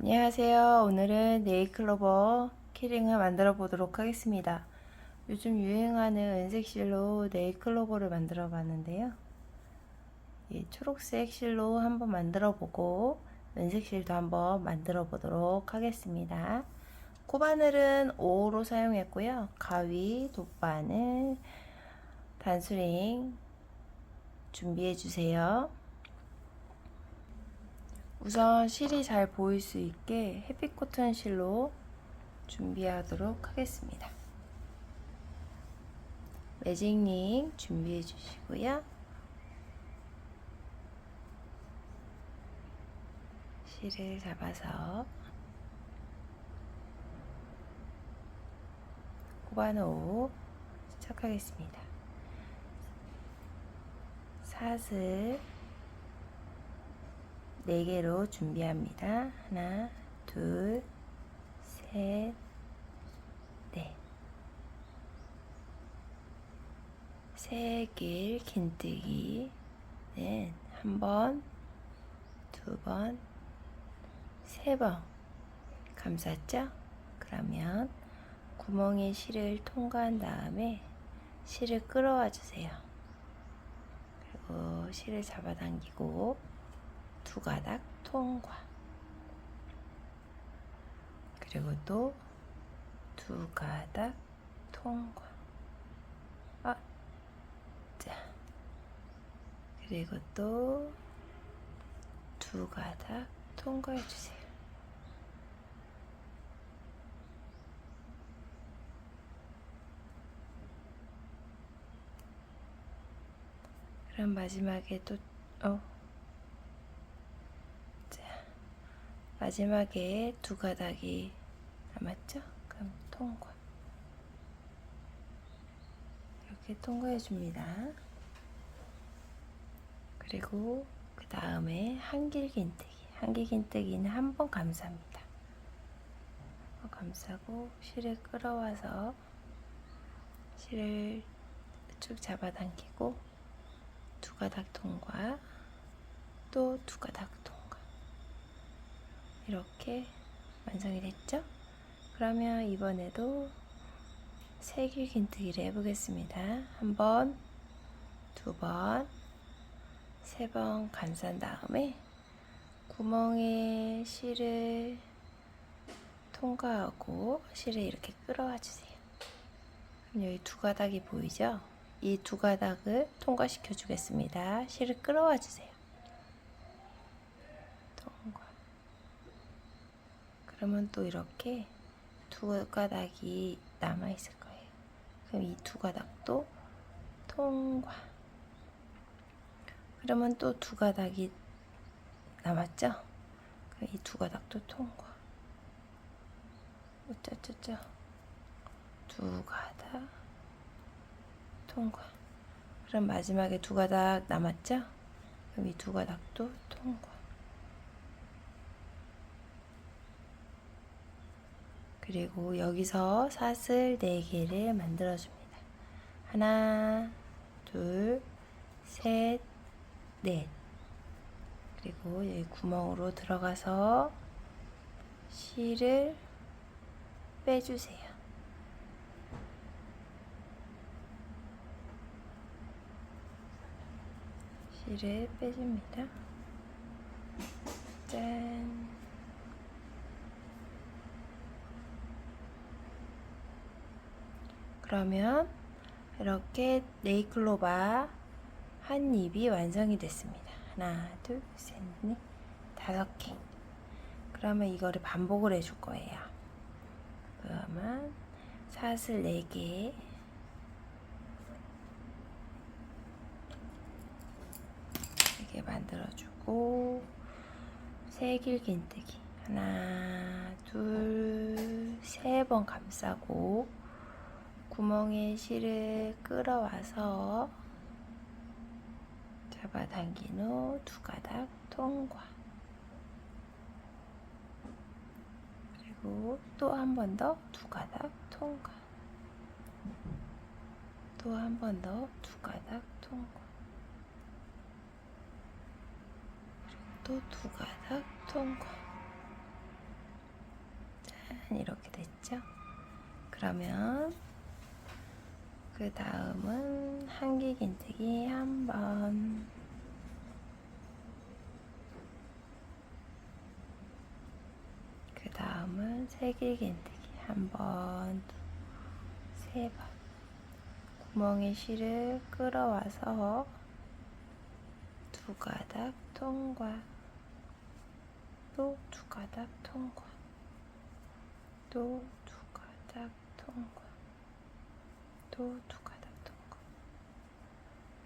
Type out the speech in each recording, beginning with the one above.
안녕하세요. 오늘은 네일클로버 키링을 만들어 보도록 하겠습니다. 요즘 유행하는 은색 실로 네일클로버를 만들어 봤는데요. 이 초록색 실로 한번 만들어 보고 은색 실도 한번 만들어 보도록 하겠습니다. 코바늘은 5호로 사용했고요. 가위, 돗바늘, 단수링 준비해 주세요. 우선 실이 잘 보일 수 있게 햇빛 코튼 실로 준비하도록 하겠습니다. 매직링 준비해 주시고요. 실을 잡아서 코바노 시작하겠습니다. 사슬 4개로 준비합니다. 하나, 둘, 셋, 넷. 세길 긴뜨기는 한 번, 두 번, 세 번 감쌌죠? 그러면 구멍에 실을 통과한 다음에 실을 끌어와 주세요. 그리고 실을 잡아당기고 두 가닥 통과. 그리고 또 두 가닥 통과. 아, 자. 그리고 또 두 가닥 통과해 주세요. 그럼 마지막에 또, 어, 마지막에 두 가닥이 남았죠? 그럼 통과. 이렇게 통과해 줍니다. 그리고 그 다음에 한길긴뜨기. 한길긴뜨기는 한 번 감쌉니다. 한 번 감싸고 실을 끌어와서 실을 쭉 잡아당기고 두 가닥 통과 또 두 가닥 이렇게 완성이 됐죠? 그러면 이번에도 세길 긴뜨기를 해보겠습니다. 한 번, 두 번, 세 번 감싼 다음에 구멍에 실을 통과하고 실을 이렇게 끌어와 주세요. 그럼 여기 두 가닥이 보이죠? 이 두 가닥을 통과시켜 주겠습니다. 실을 끌어와 주세요. 통과. 그러면 또 이렇게 두 가닥이 남아 있을 거예요. 그럼 이 두 가닥도 통과. 그러면 또 두 가닥이 남았죠? 그럼 이 두 가닥도 통과. 어쩌쩌쩌. 두 가닥 통과. 그럼 마지막에 두 가닥 남았죠? 그럼 이 두 가닥도 통과. 그리고 여기서 사슬 4개를 만들어줍니다. 하나, 둘, 셋, 넷. 그리고 여기 구멍으로 들어가서 실을 빼주세요. 실을 빼줍니다. 짠. 그러면 이렇게 네이클로바 한 입이 완성이 됐습니다. 하나, 둘, 셋, 넷, 다섯 개. 그러면 이거를 반복을 해줄 거예요. 그러면 사슬 네 개. 이렇게 만들어주고 세 길 긴뜨기 하나 둘 세 번 감싸고 구멍에 실을 끌어와서 잡아당긴 후 두 가닥 통과. 그리고 또 한 번 더 두 가닥 통과. 또 한 번 더 두 가닥 통과. 또 두 가닥 통과. 이렇게 됐죠? 그러면 그 다음은 한길긴뜨기 한 번. 그 다음은 세길 긴뜨기 한 번, 세 번. 구멍에 실을 끌어와서 두 가닥 통과. 또 두 가닥 통과. 또 두 가닥 통과. 또 두 가닥 통과.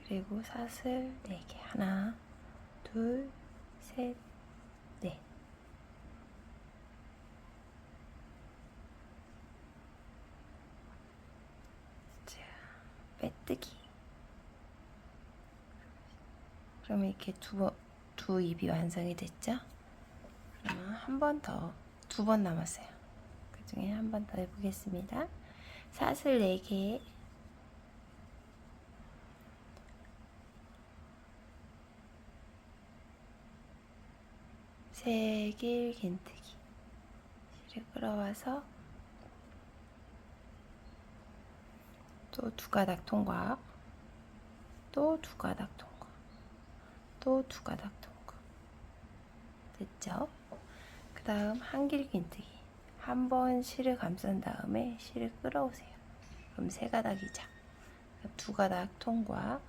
그리고 사슬 네 개. 하나, 둘, 셋, 넷. 자, 빼뜨기. 그러면 이렇게 두 번, 두 입이 완성이 됐죠? 그러면 한 번 더, 두 번 남았어요. 그 중에 한 번 더 해보겠습니다. 사슬 4개. 세길 긴뜨기. 실을 끌어와서 또 두 가닥 통과. 또 두 가닥 통과. 또 두 가닥 통과. 됐죠? 그 다음 한길 긴뜨기. 한 번 실을 감싼 다음에 실을 끌어오세요. 그럼 세 가닥이죠. 두 가닥 통과.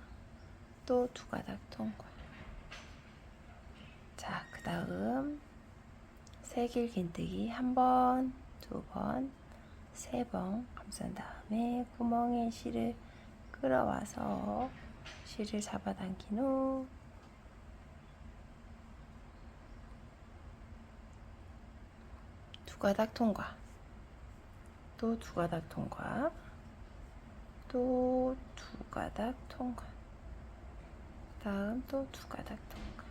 또 두 가닥 통과. 다음 세길 긴뜨기 한 번, 두 번, 세 번 감싼 다음에 구멍에 실을 끌어와서 실을 잡아당긴 후 두 가닥 통과. 또 두 가닥 통과. 또 두 가닥 통과. 다음 또 두 가닥 통과.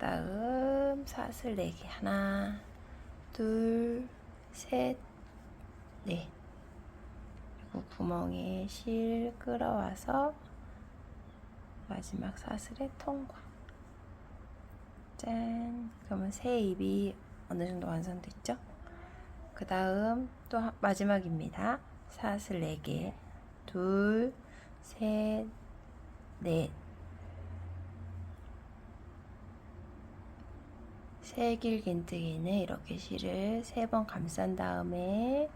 다음 사슬 네 개. 하나, 둘, 셋, 넷. 그리고 구멍에 실 끌어와서 마지막 사슬에 통과. 짠. 그러면 새 입이 어느 정도 완성됐죠? 그 다음 또 한- 마지막입니다. 사슬 4개. 둘, 셋, 넷. 세길 긴뜨기는 이렇게 실을 세 번 감싼 다음에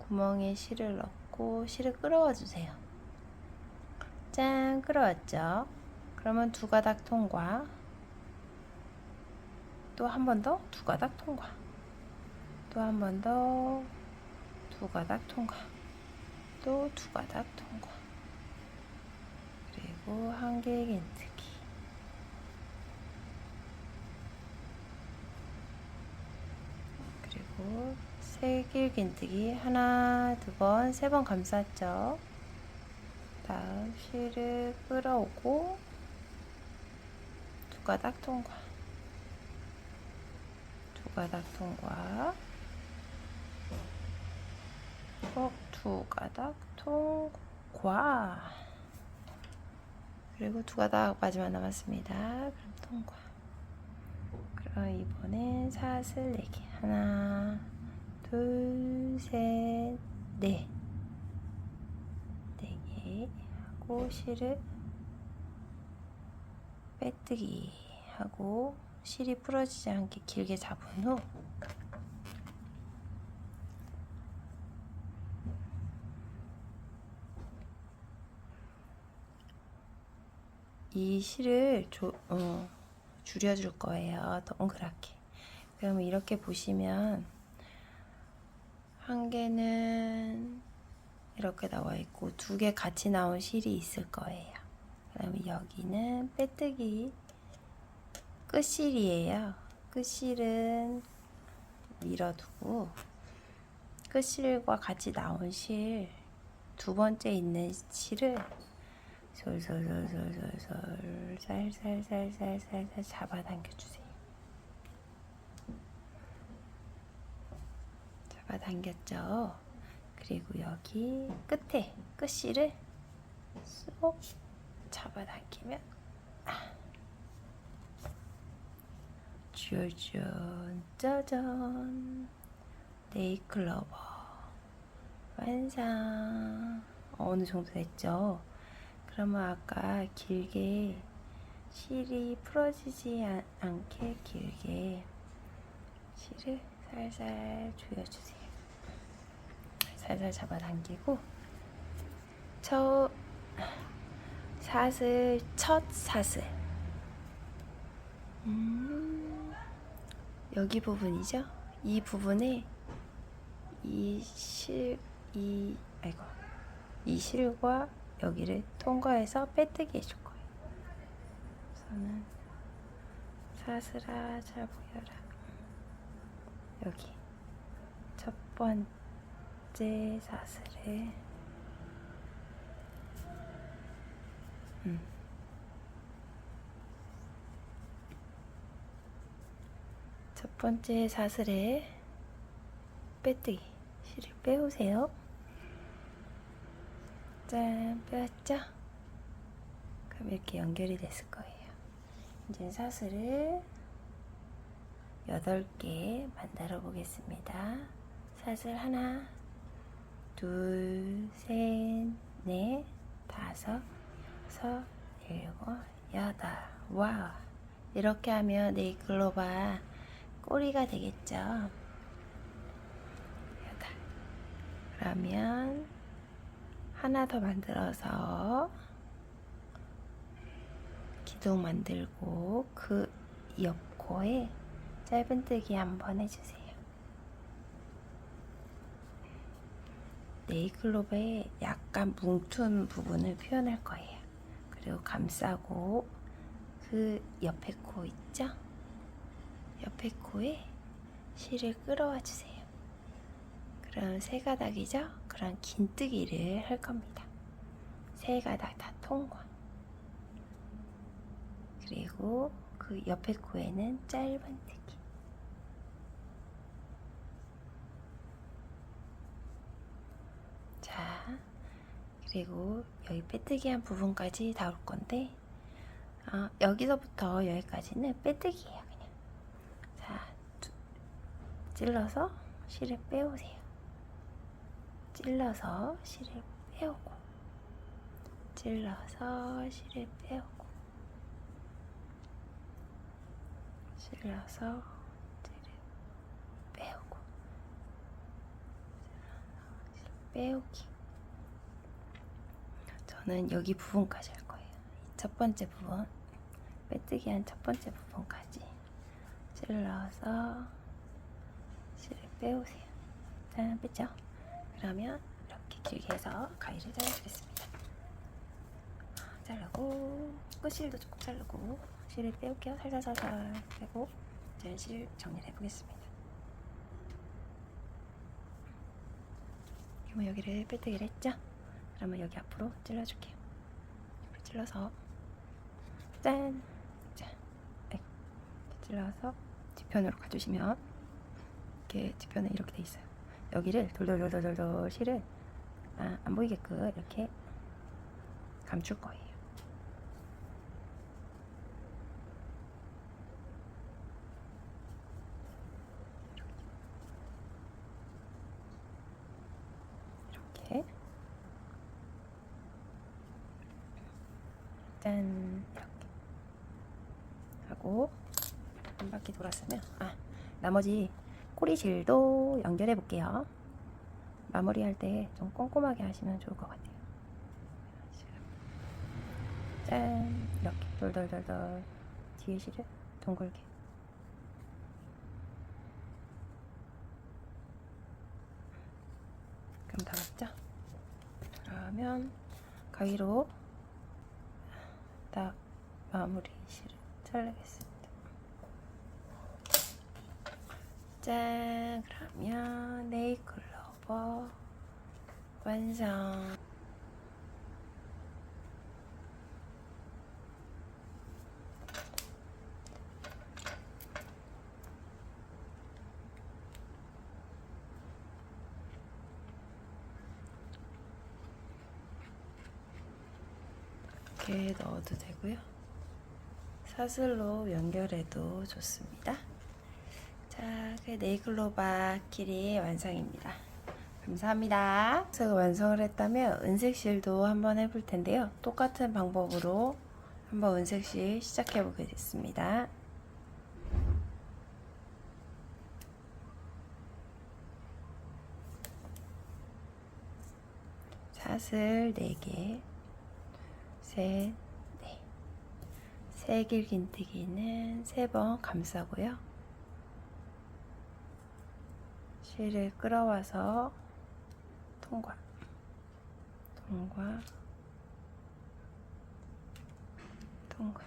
구멍에 실을 넣고 실을 끌어와 주세요. 짠, 끌어왔죠? 그러면 두 가닥 통과. 또 한 번 더 두 가닥 통과. 또 한 번 더 두 가닥 통과. 또 두 가닥 통과. 그리고 한길 긴뜨기. 그리고 세길 긴뜨기 하나, 두 번, 세 번 감쌌죠. 다음 실을 끌어오고 두 가닥 통과. 두 가닥 통과. 어, 두 가닥 통과. 그리고 두 가닥 마지막 남았습니다. 그럼 통과. 그럼 이번엔 사슬 네 개. 하나, 둘, 셋, 넷. 네 개 하고 실을 빼뜨기 하고 실이 부러지지 않게 길게 잡은 후 이 실을 조, 어, 줄여줄 거예요. 동그랗게. 그러면 이렇게 보시면 한 개는 이렇게 나와 있고 두 개 같이 나온 실이 있을 거예요. 그러면 여기는 빼뜨기 끝실이에요. 끝실은 밀어두고 끝실과 같이 나온 실 두 번째 있는 실을 솔솔솔솔솔솔 살살살살살살 잡아당겨 주세요. 잡아당겼죠. 그리고 여기 끝에 끝실을 쏙 잡아당기면 아. 쭉 짜잔 네이클로버 완성 어, 어느 정도 됐죠? 그러면 아까 길게 실이 풀어지지 않, 않게 길게 실을 살살 조여주세요. 살살 잡아당기고 첫 사슬 첫 사슬 음, 여기 부분이죠? 이 부분에 이 실, 이, 아이고, 이 실과 여기를 통과해서 빼뜨기 해줄 거예요. 우선은 사슬아 잘 보여라. 여기 첫 번째 사슬을 음. 첫 번째 사슬에 빼뜨기 실을 빼오세요. 짠 빼왔죠? 그럼 이렇게 연결이 됐을 거예요. 이제 사슬을 8개 만들어 보겠습니다. 사슬 하나, 둘, 셋, 넷, 다섯, 여섯, 일곱, 여덟. 와우. 이렇게 하면 네이클로바 꼬리가 되겠죠. 여덟. 그러면 하나 더 만들어서 기둥 만들고 그 옆코에 짧은뜨기 한번 해주세요. 네이클로바의 약간 뭉툰 부분을 표현할 거예요. 그리고 감싸고 그 옆에 코 있죠? 옆에 코에 실을 끌어와 주세요. 그럼 세 가닥이죠? 그런 긴뜨기를 할 겁니다. 세 가닥 다 통과. 그리고 그 옆에 코에는 짧은뜨기. 자, 그리고 여기 빼뜨기 한 부분까지 다 올 건데, 아, 여기서부터 여기까지는 빼뜨기예요, 그냥. 자, 두- 찔러서 실을 빼오세요. 찔러서 실을 빼오고, 찔러서 실을 빼오고, 찔러서 실을 빼오고, 찔러서 실 빼오기. 저는 여기 부분까지 할 거예요. 이첫 번째 부분, 빼뜨기 한 첫 번째 부분까지 찔러서 실을 빼오세요. 짠, 뺐죠? 그러면 이렇게 길게 해서 가위를 잘라주겠습니다. 자르고 끝실도 조금 자르고 실을 빼올게요. 살살살살 빼고 이제 실 정리를 해보겠습니다. 그러면 여기를 빼뜨기를 했죠? 그러면 여기 앞으로 찔러줄게요. 앞으로 찔러서 짠! 짠! 아이고. 이렇게 찔러서 뒤편으로 가주시면 이렇게 뒤편에 이렇게 돼 있어요. 여기를 돌돌돌돌돌 실을 아, 안 보이게끔 이렇게 감출 거예요. 이렇게 짠 이렇게 하고 한 바퀴 돌았으면 아 나머지 꼬리실도 연결해 볼게요. 마무리할 때 좀 꼼꼼하게 하시면 좋을 것 같아요. 짠 이렇게 돌돌돌돌 뒤에 실을 둥글게 그럼 다 맞죠? 그러면 가위로 딱 마무리 실을 잘라겠습니다. 짠! 그러면 네이클로버 완성! 이렇게 넣어도 되고요. 사슬로 연결해도 좋습니다. 그 네이클로바 길이 완성입니다. 감사합니다. 제가 완성을 했다면 은색실도 한번 해볼 텐데요. 똑같은 방법으로 한번 은색실 시작해 보게 됐습니다. 사슬 4개, 셋, 넷. 세길 긴뜨기는 세번 감싸고요. 실을 끌어와서 통과, 통과, 통과.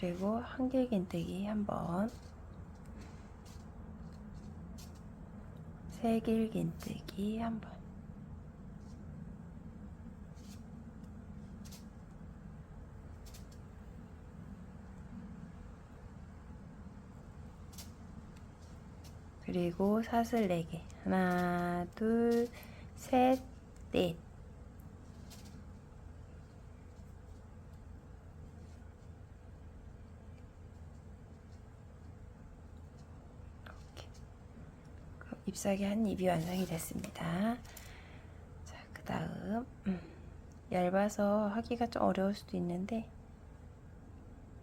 그리고 한길 긴뜨기 한 번, 세길 긴뜨기 한 번. 그리고 사슬 4개. 하나, 둘, 셋, 넷. 이렇게. 그럼 잎사귀 한 입이 완성이 됐습니다. 자, 그 다음, 음, 얇아서 하기가 좀 어려울 수도 있는데,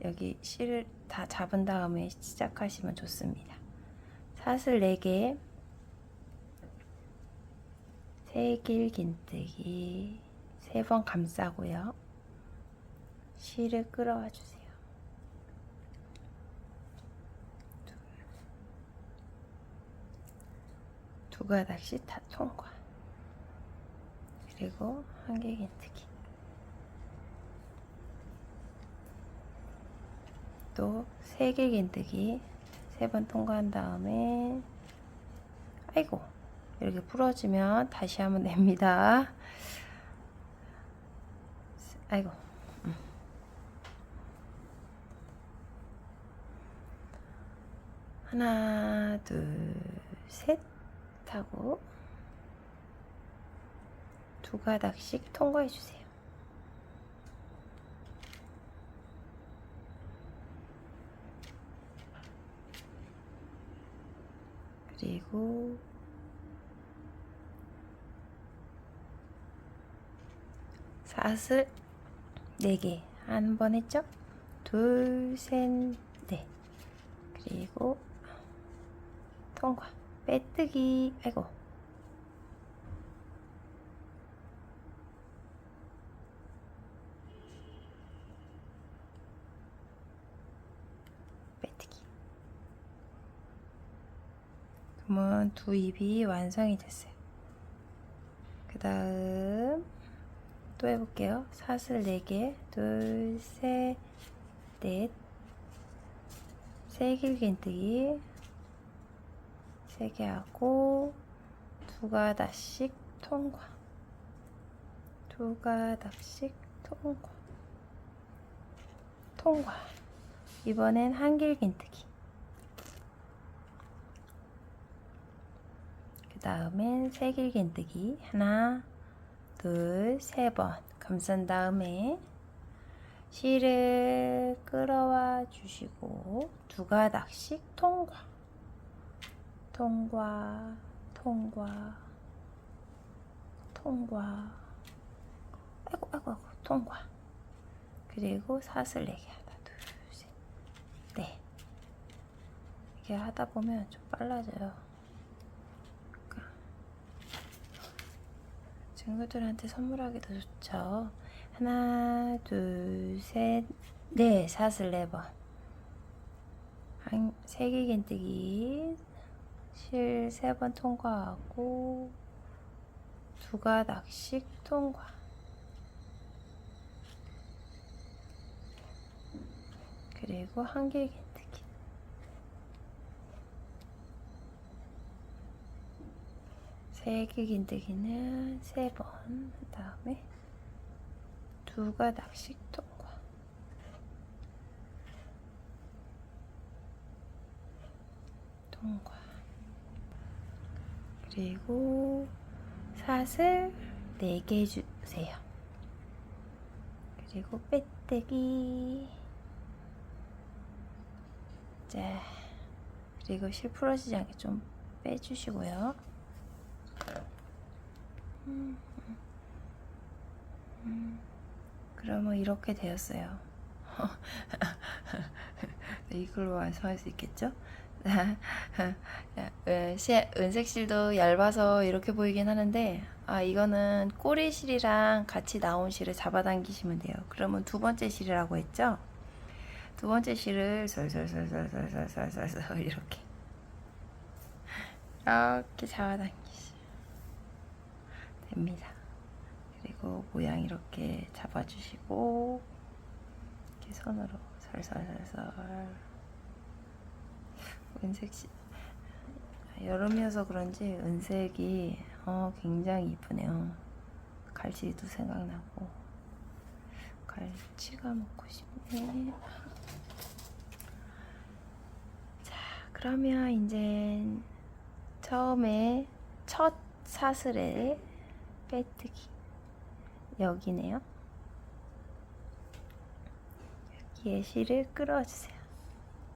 여기 실을 다 잡은 다음에 시작하시면 좋습니다. 사슬 4개, 세길 긴뜨기 3번 감싸고요. 실을 끌어와 주세요. 두 가닥씩 다 통과. 그리고 한길 긴뜨기. 또 세길 긴뜨기 세 번 통과한 다음에 아이고 이렇게 풀어주면 다시 하면 됩니다. 아이고 음. 하나 둘 셋 하고 두 가닥씩 통과해 주세요. 그리고. 사슬 4개. 한 번 했죠? 둘, 셋, 넷. 그리고 통과. 빼뜨기. 아이고 빼뜨기 그러면 두 입이 완성이 됐어요. 그 다음 또 해볼게요. 사슬 4개, 둘, 셋, 넷, 세 길 긴뜨기 3개 하고 두 가닥씩 통과, 두 가닥씩 통과, 통과. 이번엔 한 길 긴뜨기. 그 다음엔 세길 긴뜨기. 하나 둘 세 번. 감싼 다음에 실을 끌어와 주시고 두 가닥씩 통과. 통과 통과 통과. 아이고 아이고 아이고 통과. 그리고 사슬 네개 하나 둘셋넷 이렇게 하다 보면 좀 빨라져요. 친구들한테 선물하기도 좋죠. 하나, 둘, 셋, 넷, 사슬 네 번. 한, 세개 긴뜨기. 실 세 번 통과하고, 두 가닥씩 통과. 그리고 한길 긴뜨기. 세길 긴뜨기는 세번한 다음에 두 가닥씩. 통과. 그리고 사슬 4개 주세요. 그리고 빼뜨기. 자, 그리고 실 풀어지지 않게 좀 빼주시고요. 그러면 이렇게 되었어요. 네, 이걸로 완성할 수 있겠죠? 예, 시- 은색실도 얇아서 이렇게 보이긴 하는데 아 이거는 꼬리실이랑 같이 나온 실을 잡아당기시면 돼요. 그러면 두 번째 실이라고 했죠? 두 번째 실을 솔솔솔솔솔솔솔솔 이렇게 이렇게 잡아당기시면 됩니다. 그리고 모양 이렇게 잡아주시고 이렇게 손으로 설설설설 은색 시 여름이어서 그런지 은색이 어, 굉장히 이쁘네요. 갈치도 생각나고 갈치가 먹고 싶네. 자, 그러면 이제 처음에 첫 사슬에 빼뜨기 여기네요. 여기에 실을 끌어주세요.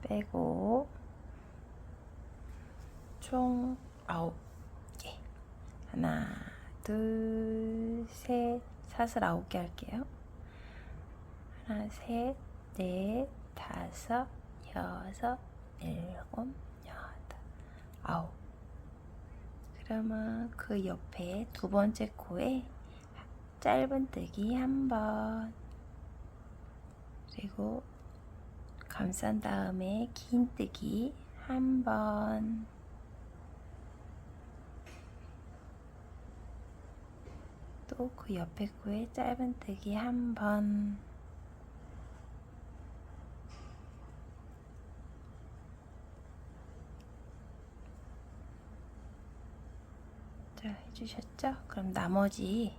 빼고 총 아홉 개. 하나, 둘, 셋, 사슬 아홉 개 할게요. 하나, 셋, 넷, 다섯, 여섯, 일곱, 여덟, 아홉. 그러면 그 옆에 두 번째 코에 짧은뜨기 한 번. 그리고 감싼 다음에 긴 뜨기 한 번. 또 그 옆에 코에 짧은뜨기 한 번. 자, 해주셨죠? 그럼 나머지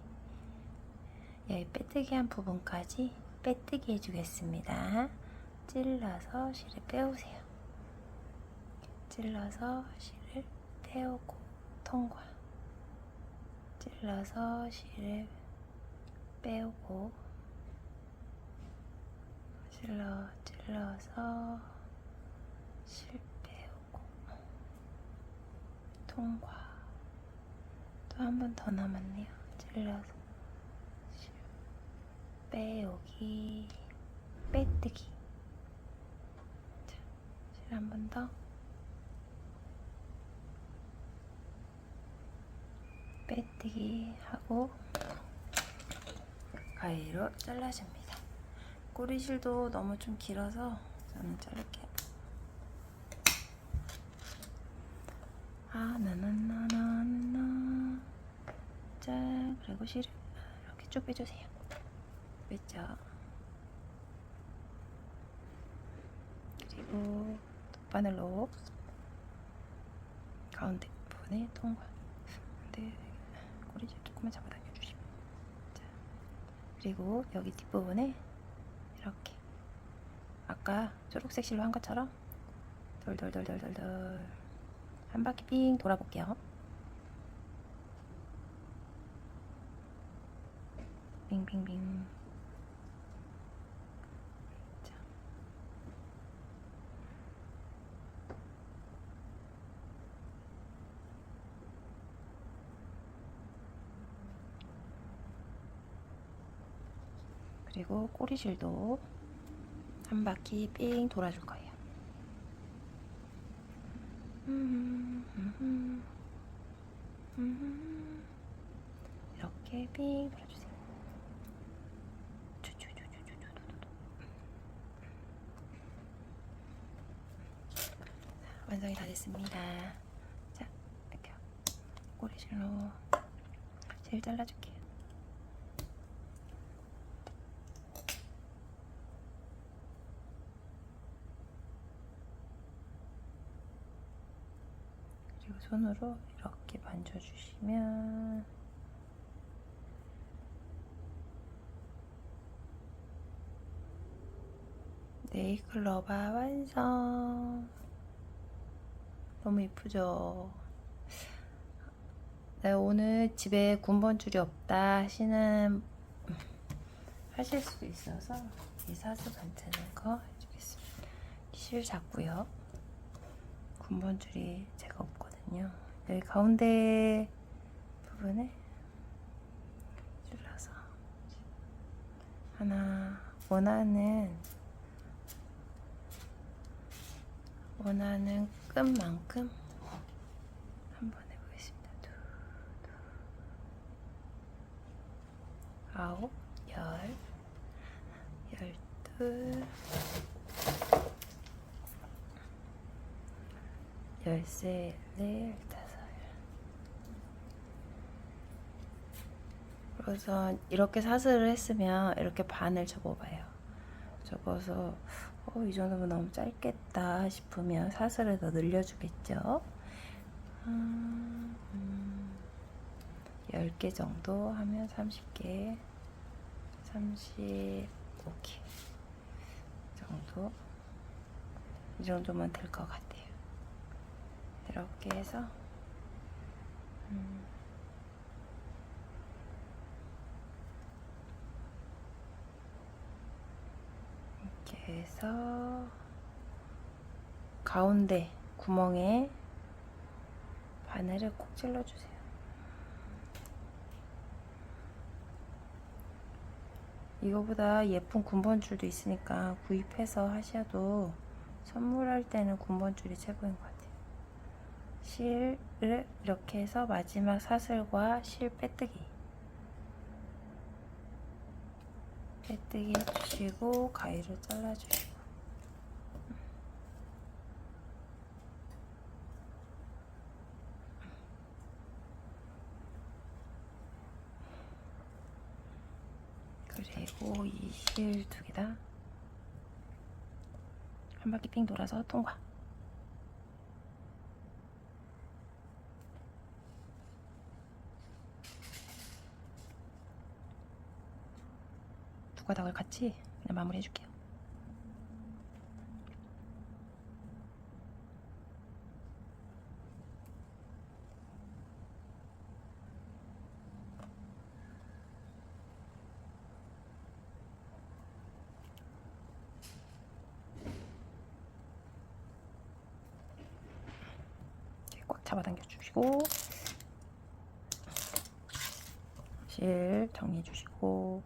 여기 빼뜨기 한 부분까지 빼뜨기 해주겠습니다. 찔러서 실을 빼오세요. 찔러서 실을 빼오고 통과. 찔러서 실을 빼오고 찔러 찔러서 실 빼오고 통과. 또 한 번 더 남았네요. 찔러서 실 빼오기 빼뜨기 자, 실한 번 더 빼뜨기 하고 가위로 잘라줍니다. 꼬리실도 너무 좀 길어서 저는 자를게요. 아, 나나나나나. 자, 그리고 실을 이렇게 쭉 빼주세요. 뺐죠? 그리고 바늘로 가운데 부분에 통과. 근데 꼬리질 조금만 잡아당겨 주시면. 자, 그리고 여기 뒷부분에 이렇게 아까 초록색 실로 한 것처럼 돌돌돌돌돌돌 한 바퀴 삥 돌아볼게요. 빙빙빙. 자. 그리고 꼬리실도 한 바퀴 삥 돌아줄 거예요. 이렇게 삥 돌아주세요. 완성이 다 됐습니다. 자, 이렇게 꼬리실로 실 잘라줄게요. 그리고 손으로 이렇게 만져주시면 네이클러바 완성. 너무 이쁘죠? 네, 오늘 집에 군번줄이 없다 하시는 하실 수도 있어서 이 사슬 반트는 거 해주겠습니다. 실 잡고요. 군번줄이 제가 없거든요. 여기 가운데 부분에 줄여서 하나 원하는 원하는 끈 만큼 한번 해보겠습니다. 두, 두. 아홉, 열, 열둘, 열세, 열네, 열다섯. 그래서 이렇게 사슬을 했으면 이렇게 반을 접어봐요. 접어서 어, 이 정도면 너무 짧겠다 싶으면 사슬을 더 늘려주겠죠. 음, 음, 10개 정도 하면 30개, 35개 정도. 이 정도면 될 것 같아요. 이렇게 해서 음, 이렇게 해서 가운데 구멍에 바늘을 꼭 찔러주세요. 이거보다 예쁜 군번줄도 있으니까 구입해서 하셔도 선물할 때는 군번줄이 최고인 것 같아요. 실을 이렇게 해서 마지막 사슬과 실 빼뜨기 빼뜨기 해주시고 가위로 잘라주시고. 그리고 이 실 두 개 다. 한 바퀴 삥 돌아서 통과 두 가닥을 같이 그냥 마무리 해줄게요. 잡아당겨 주시고 실 정리해 주시고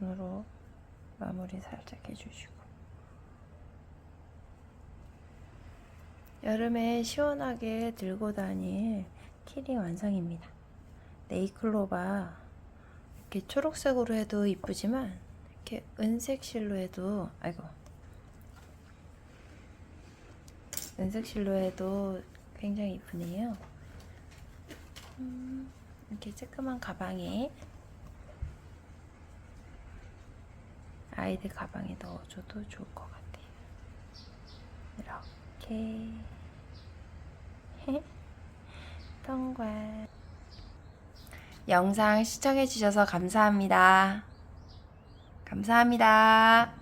손으로 마무리 살짝 해주시고 여름에 시원하게 들고 다닐 키링 완성입니다. 네이클로바 이렇게 초록색으로 해도 이쁘지만 이렇게 은색 실로 해도 아이고 은색 실로 해도 굉장히 이쁘네요. 음, 이렇게 쬐끄만 가방에 아이들 가방에 넣어줘도 좋을 것 같아요. 이렇게 통과. 영상 시청해주셔서 감사합니다. 감사합니다.